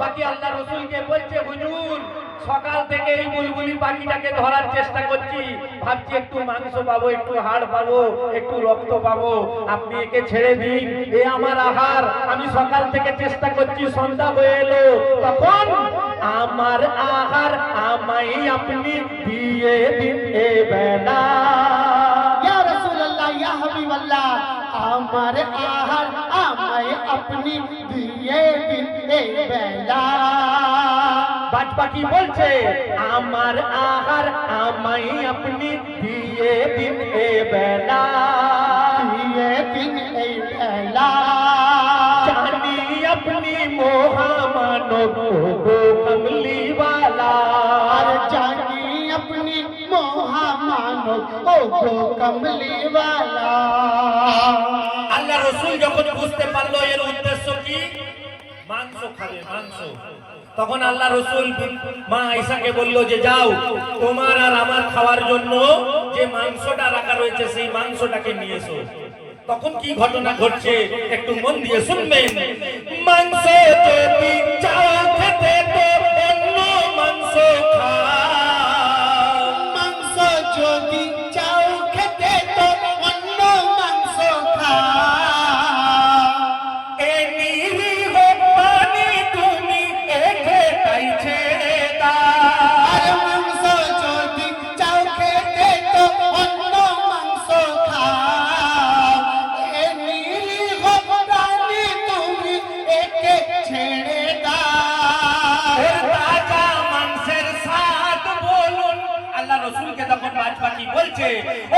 পাখি আল্লাহ রসুলকে বলছে, হুজুর, সকাল থেকে এই বুলবুলি পাখিটাকে ধরার চেষ্টা করছি। ভাবছি একটু মাংস পাবো, একটু হাড় পাবো, একটু রক্ত পাবো। আপনি একে ছেড়ে দিন, এ আমার আহার। আমি সকাল থেকে চেষ্টা করছি, সন্ধ্যা হয়ে এলো। তখন আমার আহার আমাই আপনি দিয়ে দিন এ বেলা। আমার আহার আমায় আপনি দিয়ে দিন এই বেলা বাজ পাখি বলছে আমার আহার আমায় আপনি দিয়ে দিন এ বেলা দিয়ে দিন এই বেলা জানি আপনি মহামানব গো কমলি वाला আর জানি আপনি মহামানব ও গো কমলি वाला আল্লাহ রসুল যখন বুঝতে পারল, এর উদ্দেশ্য কি? মাংস খাবে, মাংস। তখন আল্লাহ রসুল মা আইসাকে বলল যে, যাও, তোমার আর আমার খাওয়ার জন্য যে মাংসটা রাখা রয়েছে, সেই মাংসটাকে নিয়ে এসো। তখন কি ঘটনা ঘটছে? একটু মন দিয়ে শুনবেন। মাংস একেটাই ছেড়ে মাংস যদি চাও খেতে তো অন্য মাংস খাও। এ নিরীহ প্রাণী তুমি একে ছেড়ে তাজা মাংসের স্বাদ বলুন। আল্লাহ রসুলকে তখন বাজ পাখি বলছে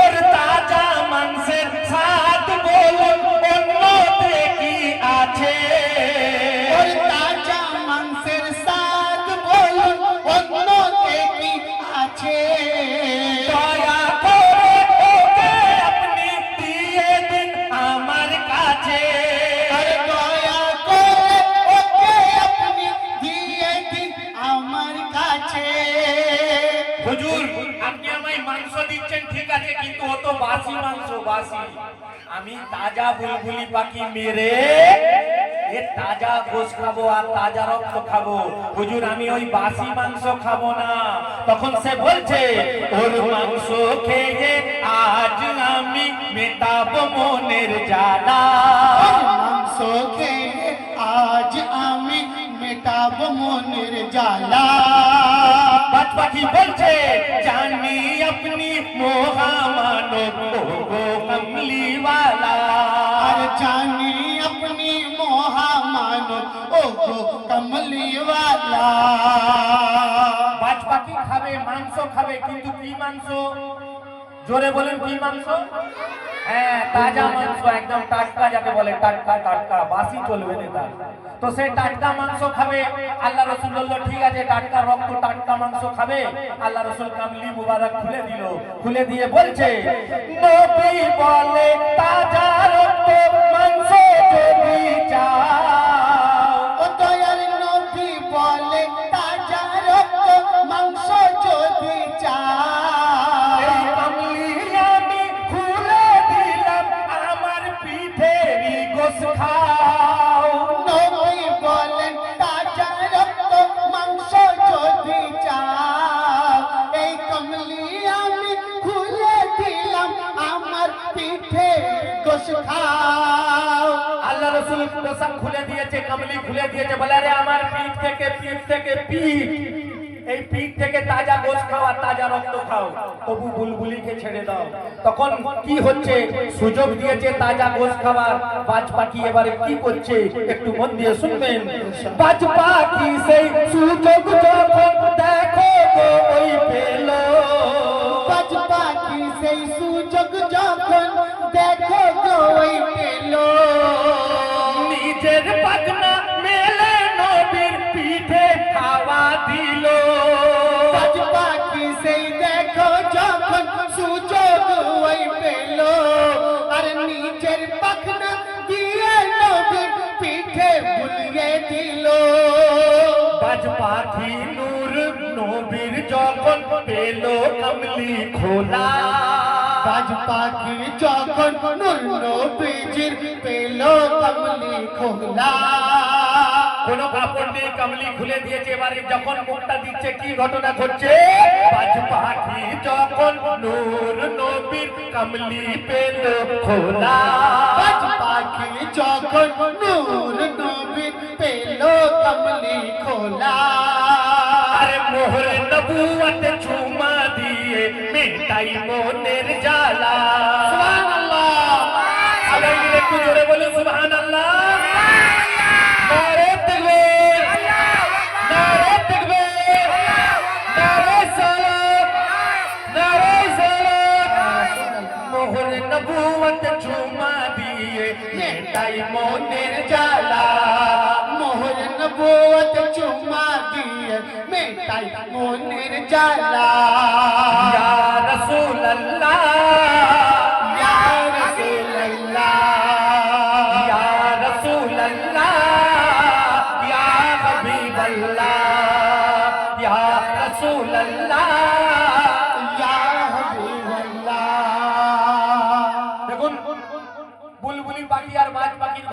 ওর তাজা মাংসের পাখি মেরে এ তাজা গোস খাব আর তাজা রক্ত খাব। হুজুর আমি ওই বাসি মাংস খাব না। তখন সে বলছে ওর মাংস খেয়ে আজ আমি মেটাবো মনের জ্বালা। মাংস খেয়ে আজ আমি মেটাব মনের জ্বালা। পাখি বলছে আর জানি আপনি মহামানব ও গো কমলিওয়ালা বাজ পাখি খাবে, মাংস খাবে, কিন্তু কি মাংস? জোরে বলেন, কি মাংস? হ্যাঁ তাজা মাংস, একদম টাটকা যাকে বলে, টাটকা টাটকা, বাসি চলবে না তো সে টাটকা মাংস খাবে, আল্লাহ রসুল বলল, ঠিক আছে, টাটকা রক্ত, টাটকা মাংস খাবে। আল্লাহ রসুল কামলি মুবারক খুলে দিল, খুলে দিয়ে বলছে, নবী বলে, তাজা পোশাক খুলে দিয়েছে, কামলি খুলে দিয়েছে, বলে রে আমার পিঠ থেকে পিঠ থেকে পিঠ, এই পিঠ থেকে তাজা গোস খাও আর তাজা রক্ত খাও, তবু বুলবুলিকে ছেড়ে দাও। তখন কি হচ্ছে? সুযোগ দিয়েছে তাজা গোস খাবার বাজ পাখি এবারে কি করছে? একটু মন দিয়ে শুনবেন। বাজ পাখি সেই সুযোগ পাখি নূর নবীর যখন পেল কমলি খোলা। বাজ পাখি যখন নূর পেল কমলি খোলা। কোন কাপড় দিয়ে কামলি খুলে দিয়েছে। এবারে যখন মুখটা দিচ্ছে, কি ঘটনা ঘটছে? পাখি যখন নূর নবীর কামলি পেল খোলা। পাখি যখন নূর নবীর পেল কমলি খোলা। নবুয়ত চুমা দিয়ে মেটাই মনের জ্বালা। সুবহানাল্লাহ। আল্লাহ একটু জোরে বলে সুবহানাল্লাহ। মেটাই মনের জ্বালা ইয়া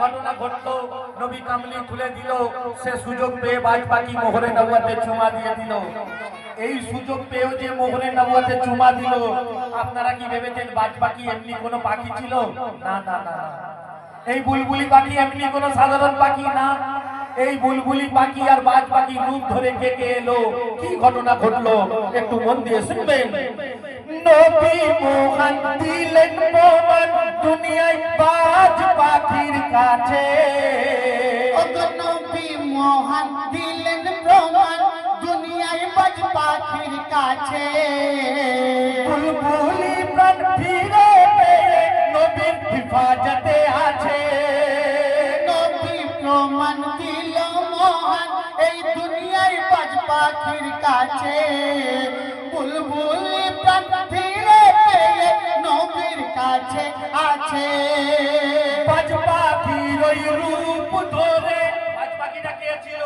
ঘটনা ঘটলো নবী কামলি খুলে দিল, সে সুযোগ পেয়ে বাজ পাখি মোহরে নবুয়াতে চুমা দিয়ে দিল। এই সুযোগ পেয়েও যে মোহরে নবুয়াতে চুমা দিল, আপনারা কি ভেবেছেন বাজ পাখি এমনি কোনো পাখি ছিল? না না না। এই বুলবুলি পাখি এমনি কোনো সাধারণ পাখি না। এই বুলবুলি পাখি আর বাজ পাখি রূপ ধরে কে কে এলো। কি ঘটনা ঘটলো? একটু মন দিয়ে শুনবেন। নবী মোহন দিলেন প্রমাণ দুনিয়ায় বাজ পাখির কাছে। নবী মোহন দিলেন প্রমাণ দুনিয়ায় বাজ পাখির কাছে। বুলবুলি প্রাণ ফিরে পেয়ে নবীর হিফাজতে আছে। নবী প্রমাণ দিল মোহন এই দুনিয়ায় বাজ পাখির কাছে। ফিরে পেয়ে নবীর কাছে আছে। বাজ পাখির ওই রূপ ধরে বাজ পাখিটা কে ছিল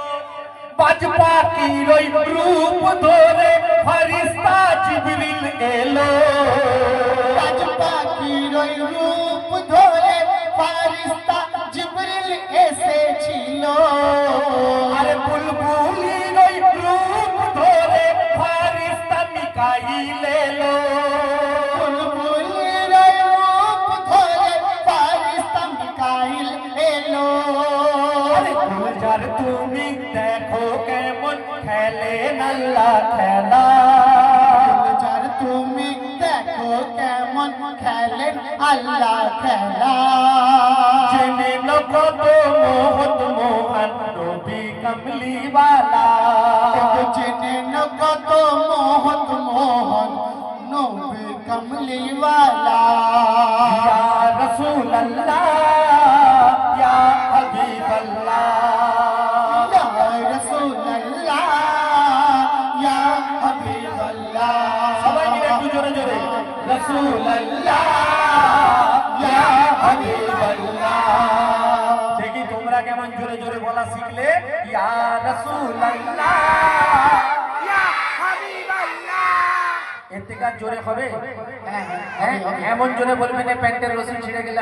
বাজ পাখির ওই রূপ ধরে ফরিস্তা আল্লাহ খেলা। জেনে নকত মোহত মোহন নবী কমলিওয়ালা। জেনে কত মোহন মোহন নবী কমলিওয়ালা। ইয়া ইয়া ইয়া ইয়া সবাই মিলে একটু জোরে জোরে। রাসূলুল্লাহ। ইয়া বলা শিখলে ইয়া হ্যাঁ প্যান্টের রসি ছিঁড়ে গেলে